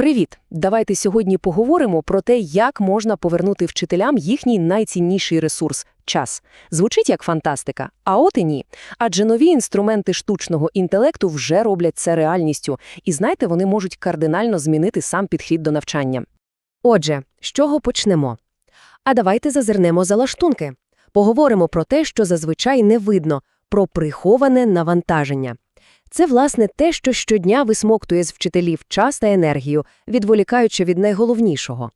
Привіт! Давайте сьогодні поговоримо про те, як можна повернути вчителям їхній найцінніший ресурс – час. Звучить як фантастика, а от і ні. Адже нові інструменти штучного інтелекту вже роблять це реальністю, і знаєте, вони можуть кардинально змінити сам підхід до навчання. Отже, з чого почнемо? А давайте зазирнемо за лаштунки. Поговоримо про те, що зазвичай не видно – про приховане навантаження. Це, власне, те, що щодня висмоктує з вчителів час та енергію, відволікаючи від найголовнішого.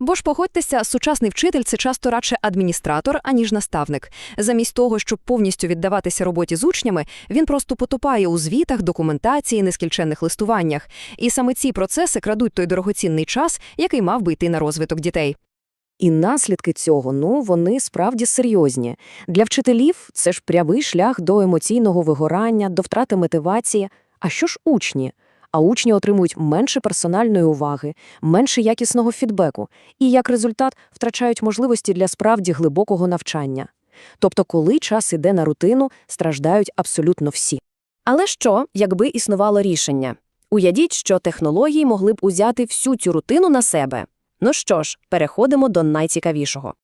Бо ж погодьтеся, сучасний вчитель – це часто радше адміністратор, аніж наставник. Замість того, щоб повністю віддаватися роботі з учнями, він просто потопає у звітах, документації, нескінченних листуваннях. І саме ці процеси крадуть той дорогоцінний час, який мав би йти на розвиток дітей. І наслідки цього, ну, вони справді серйозні. Для вчителів це ж прямий шлях до емоційного вигорання, до втрати мотивації. А що ж учні? А учні отримують менше персональної уваги, менше якісного фідбеку і, як результат, втрачають можливості для справді глибокого навчання. Тобто, коли час іде на рутину, страждають абсолютно всі. Але що, якби існувало рішення? Уявіть, що технології могли б узяти всю цю рутину на себе. Ну що ж, переходимо до найцікавішого.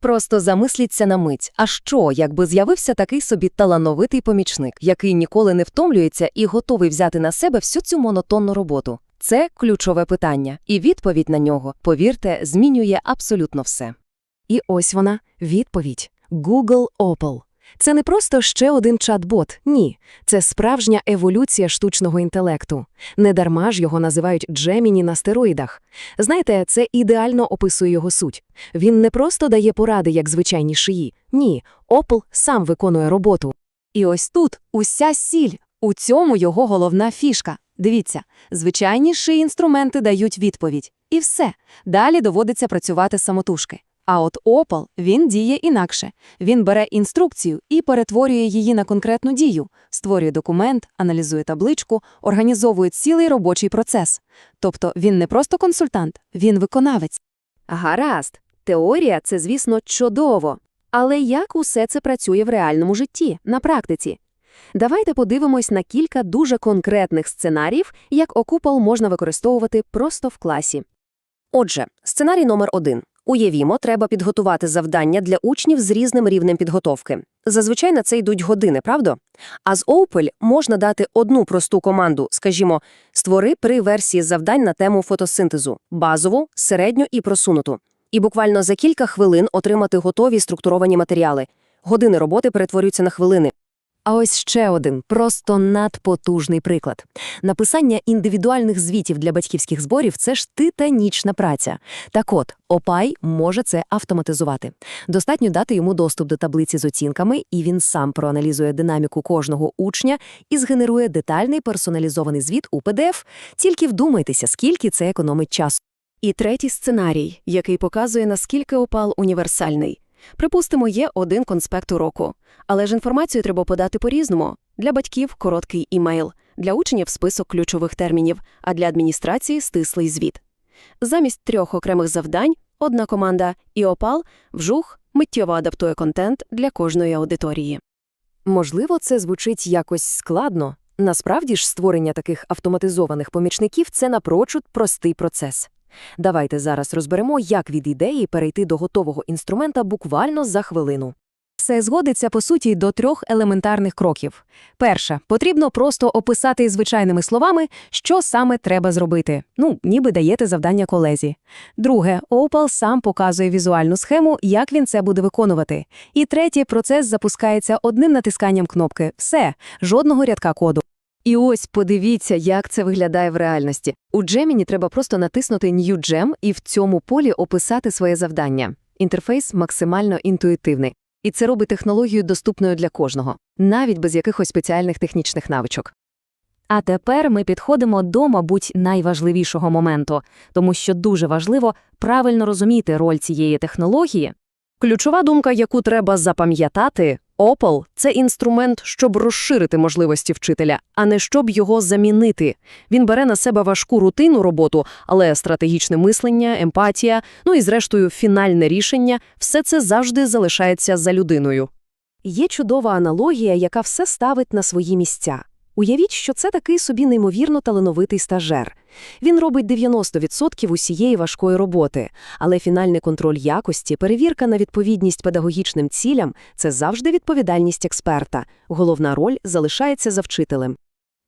Просто замисліться на мить, а що, якби з'явився такий собі талановитий помічник, який ніколи не втомлюється і готовий взяти на себе всю цю монотонну роботу? Це ключове питання, і відповідь на нього, повірте, змінює абсолютно все. І ось вона, відповідь. Google Opal. Це не просто ще один чат-бот, ні. Це справжня еволюція штучного інтелекту. Недарма ж його називають Джеміні на стероїдах. Знаєте, це ідеально описує його суть. Він не просто дає поради, як звичайні шиї. Ні, Opal сам виконує роботу. І ось тут уся сіль. У цьому його головна фішка. Дивіться, звичайні шиї інструменти дають відповідь. І все. Далі доводиться працювати самотужки. А от Opal, він діє інакше. Він бере інструкцію і перетворює її на конкретну дію, створює документ, аналізує табличку, організовує цілий робочий процес. Тобто він не просто консультант, він виконавець. Гаразд, теорія – це, звісно, чудово. Але як усе це працює в реальному житті, на практиці? Давайте подивимось на кілька дуже конкретних сценаріїв, як окупол можна використовувати просто в класі. Отже, сценарій номер один. Уявімо, треба підготувати завдання для учнів з різним рівнем підготовки. Зазвичай на це йдуть години, правда? А з Opel можна дати одну просту команду, скажімо, створи три версії завдань на тему фотосинтезу – базову, середню і просунуту. І буквально за кілька хвилин отримати готові структуровані матеріали. Години роботи перетворюються на хвилини. А ось ще один просто надпотужний приклад. Написання індивідуальних звітів для батьківських зборів – це ж титанічна праця. Так от, Опай може це автоматизувати. Достатньо дати йому доступ до таблиці з оцінками, і він сам проаналізує динаміку кожного учня і згенерує детальний персоналізований звіт у PDF. Тільки вдумайтеся, скільки це економить часу. І третій сценарій, який показує, наскільки опал універсальний. Припустимо, є один конспект уроку. Але ж інформацію треба подати по-різному. Для батьків – короткий імейл, для учнів – список ключових термінів, а для адміністрації – стислий звіт. Замість трьох окремих завдань – одна команда, і опал вжух миттєво адаптує контент для кожної аудиторії. Можливо, це звучить якось складно. Насправді ж створення таких автоматизованих помічників – це напрочуд простий процес. Давайте зараз розберемо, як від ідеї перейти до готового інструмента буквально за хвилину. Все згодиться, по суті, до трьох елементарних кроків. Перше, потрібно просто описати звичайними словами, що саме треба зробити. Ну, ніби даєте завдання колезі. Друге, Opal сам показує візуальну схему, як він це буде виконувати. І третє, процес запускається одним натисканням кнопки. Все, жодного рядка коду. І ось подивіться, як це виглядає в реальності. У Gemini треба просто натиснути New Gem і в цьому полі описати своє завдання. Інтерфейс максимально інтуїтивний. І це робить технологію доступною для кожного, навіть без якихось спеціальних технічних навичок. А тепер ми підходимо до, мабуть, найважливішого моменту, тому що дуже важливо правильно розуміти роль цієї технології. Ключова думка, яку треба запам'ятати Opal – це інструмент, щоб розширити можливості вчителя, а не щоб його замінити. Він бере на себе важку рутинну роботу, але стратегічне мислення, емпатія, ну і, зрештою, фінальне рішення – все це завжди залишається за людиною. Є чудова аналогія, яка все ставить на свої місця. Уявіть, що це такий собі неймовірно талановитий стажер. Він робить 90% усієї важкої роботи, але фінальний контроль якості, перевірка на відповідність педагогічним цілям – це завжди відповідальність експерта. Головна роль залишається за вчителем.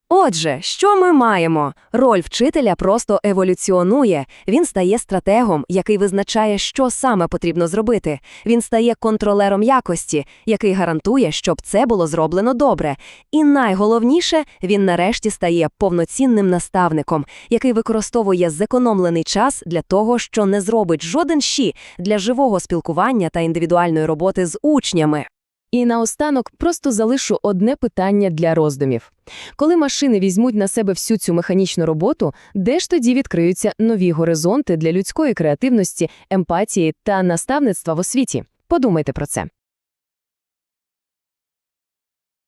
Отже, що ми маємо? Роль вчителя просто еволюціонує. Він стає стратегом, який визначає, що саме потрібно зробити. Він стає контролером якості, який гарантує, щоб це було зроблено добре. І найголовніше, він нарешті стає повноцінним наставником, який використовує зекономлений час для того, що не зробить жоден щі для живого спілкування та індивідуальної роботи з учнями. І наостанок просто залишу одне питання для роздумів. Коли машини візьмуть на себе всю цю механічну роботу, де ж тоді відкриються нові горизонти для людської креативності, емпатії та наставництва в освіті? Подумайте про це.